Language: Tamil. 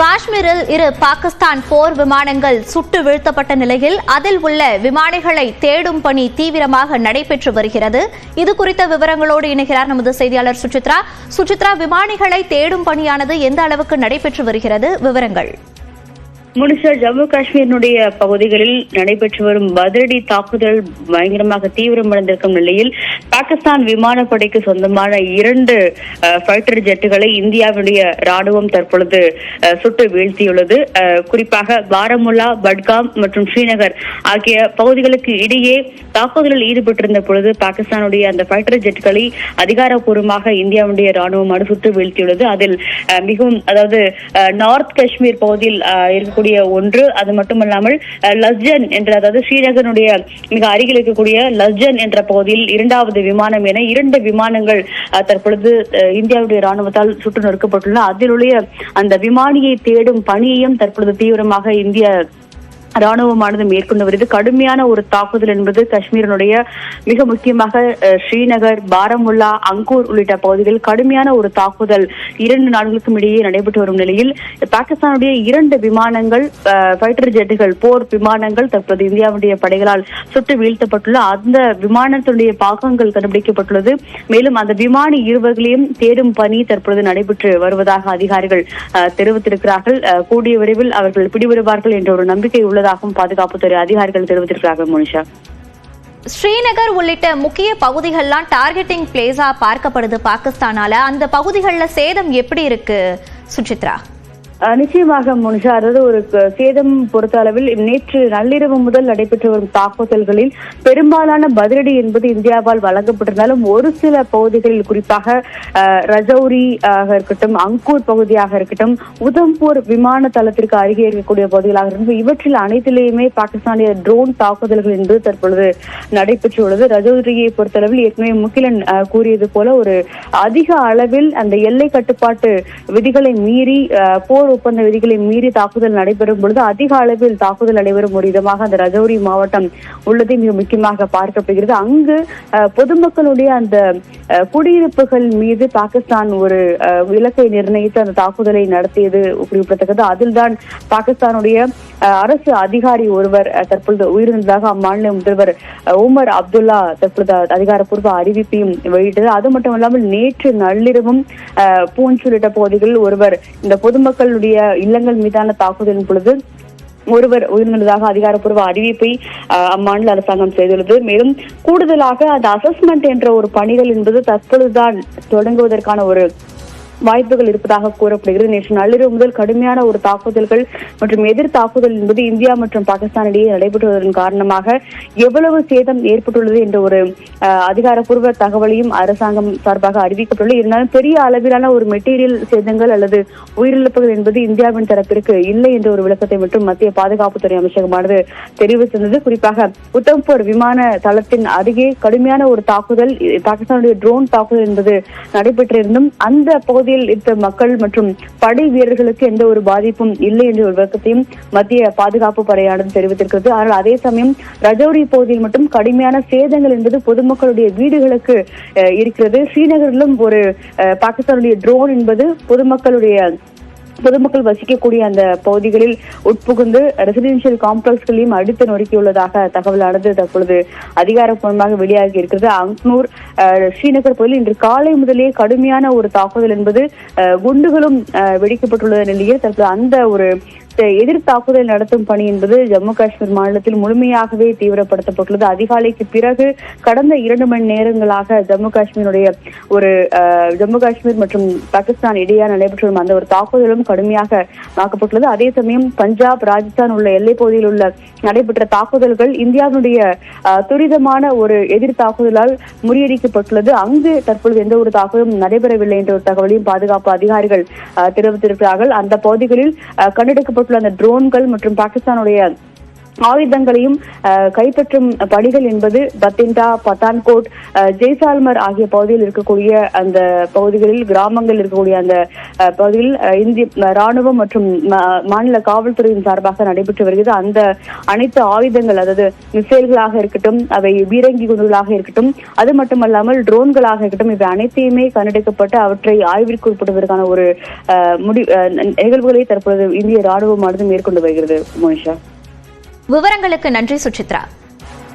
காஷ்மீரில் இரு பாகிஸ்தான் போர் விமானங்கள் சுட்டு வீழ்த்தப்பட்ட நிலையில் அதில் உள்ள விமானிகளை தேடும் பணி தீவிரமாக நடைபெற்று வருகிறது. இது குறித்த விவரங்களோடு இணைகிறார் நமது செய்தியாளர் சுசித்ரா. சுசித்ரா விமானிகளை தேடும் பணியானது எந்த அளவுக்கு நடைபெற்று வருகிறது? விவரங்கள். முனிசா ஜம்மு காஷ்மீரினுடைய பகுதிகளில் நடைபெற்று வரும் பதிலடி தாக்குதல் பயங்கரமாக தீவிரமடைந்திருக்கும் நிலையில் பாகிஸ்தான் விமானப்படைக்கு சொந்தமான இரண்டு ஃபைட்டர் ஜெட்டுகளை இந்தியாவுடைய ராணுவம் தற்பொழுது சுட்டு வீழ்த்தியுள்ளது. குறிப்பாக பாரமுல்லா பட்காம் மற்றும் ஸ்ரீநகர் ஆகிய பகுதிகளுக்கு இடையே தாக்குதலில் ஈடுபட்டிருந்த பொழுது பாகிஸ்தானுடைய அந்த ஃபைட்டர் ஜெட்டுகளை அதிகாரப்பூர்வமாக இந்தியாவுடைய ராணுவம் சுட்டு வீழ்த்தியுள்ளது. அதில் அஹ், மிகவும் அதாவது நார்த் காஷ்மீர் பகுதியில் இருக்கக்கூடிய இருக்கக்கூடிய ஒன்று. அது மட்டுமல்லாமல் லஸ்ஜன் என்ற அதாவது ஸ்ரீநகருடைய மிக அருகில் இருக்கக்கூடிய லஸ்ஜன் என்ற பகுதியில் இரண்டாவது விமானம் என இரண்டு விமானங்கள் தற்பொழுது இந்தியாவுடைய ராணுவத்தால் சுட்டு நொறுக்கப்பட்டுள்ளன. அதிலுடைய அந்த விமானியை தேடும் பணியையும் தற்பொழுது தீவிரமாக இந்திய ராணுவமானது மேற்கொண்டு வருது கடுமையான ஒரு தாக்குதல் என்பது காஷ்மீரனுடைய மிக முக்கியமாக ஸ்ரீநகர் பாரமுல்லா அங்கூர் உள்ளிட்ட பகுதிகளில் கடுமையான ஒரு தாக்குதல் இரண்டு நாடுகளுக்கும் இடையே நடைபெற்று வரும் நிலையில் பாகிஸ்தானுடைய இரண்டு விமானங்கள் ஃபைட்டர் ஜெட்டுகள் போர் விமானங்கள் தற்போது இந்தியாவுடைய படைகளால் சுட்டு வீழ்த்தப்பட்டுள்ள அந்த விமானத்தினுடைய பாகங்கள் கண்டுபிடிக்கப்பட்டுள்ளது. மேலும் அந்த விமானி இருவர்களையும் தேடும் பணி தற்பொழுது நடைபெற்று வருவதாக அதிகாரிகள் தெரிவித்திருக்கிறார்கள். கூடிய விரைவில் அவர்கள் பிடிபடுவார்கள் என்ற ஒரு நம்பிக்கை உள்ளதாகவும் பாதுகாப்புத்துறை அதிகாரிகள் தெரிவித்திருக்கிறார்கள் மோனிஷா. ஸ்ரீநகர் உள்ளிட்ட முக்கிய பகுதிகள்லாம் டார்கெட்டிங் பிளேஸா பார்க்கப்படுது பாகிஸ்தானால. அந்த பகுதிகளில் சேதம் எப்படி இருக்கு சுஜித்ரா நிச்சயமாக முனிஷா அதாவது ஒரு சேதம் பொறுத்த அளவில் நேற்று நள்ளிரவு முதல் நடைபெற்று வரும் தாக்குதல்களில் பெரும்பாலான பதிலடி என்பது இந்தியாவால் வழங்கப்பட்டிருந்தாலும் ஒரு சில பகுதிகளில் குறிப்பாக அஹ், ரஜௌரி ஆக இருக்கட்டும் அங்கூர் பகுதியாக இருக்கட்டும் உதம்பூர் விமான தளத்திற்கு அருகே இருக்கக்கூடிய பகுதிகளாக இருக்கட்டும் இவற்றில் அனைத்திலேயுமே பாகிஸ்தானிய ட்ரோன் தாக்குதல்கள் என்பது தற்பொழுது நடைபெற்றுள்ளது. ரஜௌரியை பொறுத்தளவில் ஏற்கனவே முகிலன் கூறியது போல ஒரு அதிக அளவில் அந்த எல்லை கட்டுப்பாட்டு விதிகளை மீறி போர் ஒப்பந்த விதிகளை மீறி தாக்குதல் நடைபெறும் பொழுது அதிக அளவில் தாக்குதல் நடைபெறும் ஒரு விதமாக அந்த ரஜௌரி மாவட்டம் உள்ளதை மிக முக்கியமாக பார்க்கப்படுகிறது. அங்கு பொதுமக்களுடைய அந்த குடியிருப்புகள் மீது பாகிஸ்தான் ஒரு இலக்கை நிர்ணயித்து அந்த தாக்குதலை நடத்தியது குறிப்பிடத்தக்கது. அதில்தான் பாகிஸ்தானுடைய அரசு அதிகாரி ஒருவர் தற்பொழுது உயிரிழந்ததாக அம்மாநில முதல்வர் உமர் அப்துல்லா தற்பொழுது அதிகாரப்பூர்வ அறிவிப்பையும் வெளியிட்டது. அது மட்டும் இல்லாமல் நேற்று நள்ளிரவும் அஹ், பூஞ்ச் உள்ளிட்ட பகுதிகளில் ஒருவர் இந்த பொதுமக்கள் பொதுமக்களுடைய இல்லங்கள் மீதான தாக்குதலின் பொழுது ஒருவர் உயிரிழந்ததாக அதிகாரப்பூர்வ அறிவிப்பை அஹ், அம்மாநில அரசாங்கம் செய்துள்ளது. மேலும் கூடுதலாக அந்த அசஸ்மெண்ட் என்ற ஒரு பணிகள் என்பது தற்பொழுதுதான் தொடங்குவதற்கான ஒரு வாய்ப்புகள் இருப்பதாக கூறப்படுகிறது. நேற்று நள்ளிரவு முதல் கடுமையான ஒரு தாக்குதல்கள் மற்றும் எதிர் தாக்குதல் என்பது இந்தியா மற்றும் பாகிஸ்தான் இடையே நடைபெற்றுவதன் காரணமாக எவ்வளவு சேதம் ஏற்பட்டுள்ளது என்ற ஒரு அதிகாரப்பூர்வ தகவலையும் அரசாங்கம் சார்பாக அறிவிக்கப்பட்டுள்ளது. இருந்தாலும் பெரிய அளவிலான ஒரு மெட்டீரியல் சேதங்கள் அல்லது உயிரிழப்புகள் என்பது இந்தியாவின் தரப்பிற்கு இல்லை என்ற ஒரு விளக்கத்தை மட்டும் மத்திய பாதுகாப்புத்துறை அமைச்சகமானது தெரிவித்திருந்தது குறிப்பாக உத்தம்பூர் விமான தளத்தின் அருகே கடுமையான ஒரு தாக்குதல் பாகிஸ்தானுடைய ட்ரோன் தாக்குதல் என்பது நடைபெற்றிருந்தும் அந்த பகுதியில் இருந்த மக்கள் மற்றும் படை வீரர்களுக்கு எந்த ஒரு பாதிப்பும் இல்லை என்ற ஒரு விளக்கத்தையும் மத்திய பாதுகாப்பு படையானது தெரிவித்திருக்கிறது. ஆனால் அதே சமயம் ரஜௌரி பகுதியில் மட்டும் கடுமையான சேதங்கள் என்பது பொதுமக்களுடைய வீடுகளுக்கு இருக்கிறது. ஸ்ரீநகரிலும் ஒரு பாகிஸ்தானுடைய ட்ரோன் என்பது பொதுமக்களுடைய பொதுமக்கள் வசிக்கக்கூடிய அந்த பகுதிகளில் உட்புகுந்து ரெசிடென்ஷியல் காம்ப்ளெக்ஸ்களையும் அடித்து நொறுக்கியுள்ளதாக தகவலானது தற்பொழுது அதிகாரப்பூர்வமாக வெளியாகி இருக்கிறது. அங்னூர் அஹ், ஸ்ரீநகர் பகுதியில் இன்று காலை முதலே கடுமையான ஒரு தாக்குதல் என்பது அஹ், குண்டுகளும் அஹ், வெடிக்கப்பட்டுள்ள நிலையில் தற்போது அந்த ஒரு எதிர் தாக்குதல் நடத்தும் பணி என்பது ஜம்மு காஷ்மீர் மாநிலத்தில் முழுமையாகவே தீவிரப்படுத்தப்பட்டுள்ளது. அதிகாலைக்கு பிறகு கடந்த இரண்டு மணி நேரங்களாக ஜம்மு காஷ்மீருடைய ஒரு ஜம்மு காஷ்மீர் மற்றும் பாகிஸ்தான் இடையே நடைபெற்று வரும் அந்த ஒரு தாக்குதலும் கடுமையாக ஆக்கப்பட்டுள்ளது. அதே சமயம் பஞ்சாப் ராஜஸ்தான் உள்ள எல்லைப் பகுதியில் உள்ள நடைபெற்ற தாக்குதல்கள் இந்தியாவினுடைய துரிதமான ஒரு எதிர் தாக்குதலால் முறியடிக்கப்பட்டுள்ளது. அங்கு தற்பொழுது எந்த ஒரு தாக்குதலும் நடைபெறவில்லை என்ற ஒரு தகவலையும் பாதுகாப்பு அதிகாரிகள் தெரிவித்திருக்கிறார்கள். அந்த பகுதிகளில் கண்டெடுக்கப்பட்ட கண்டெடுக்கப்பட்டுள்ள அந்த ட்ரோன்கள் மற்றும் பாகிஸ்தானுடைய ஆயுதங்களையும் அஹ், கைப்பற்றும் பணிகள் என்பது பத்திண்டா பத்தான்கோட் ஜெய்சால்மர் ஆகிய பகுதியில் இருக்கக்கூடிய அந்த பகுதிகளில் கிராமங்கள் இருக்கக்கூடிய அந்த பகுதியில் இந்திய ராணுவம் மற்றும் மாநில காவல்துறையின் சார்பாக நடைபெற்று வருகிறது. அந்த அனைத்து ஆயுதங்கள் அதாவது மிசைல்களாக இருக்கட்டும் அவை பீரங்கி குண்டுகளாக இருக்கட்டும் அது மட்டுமல்லாமல் ட்ரோன்களாக இருக்கட்டும் இவை அனைத்தையுமே கண்டெடுக்கப்பட்டு அவற்றை ஆய்விற்கு உட்படுவதற்கான ஒரு அஹ், முடி நிகழ்வுகளை தற்பொழுது இந்திய ராணுவமானது மேற்கொண்டு வருகிறது மோனிஷா. விவரங்களுக்கு நன்றி சுசித்ரா.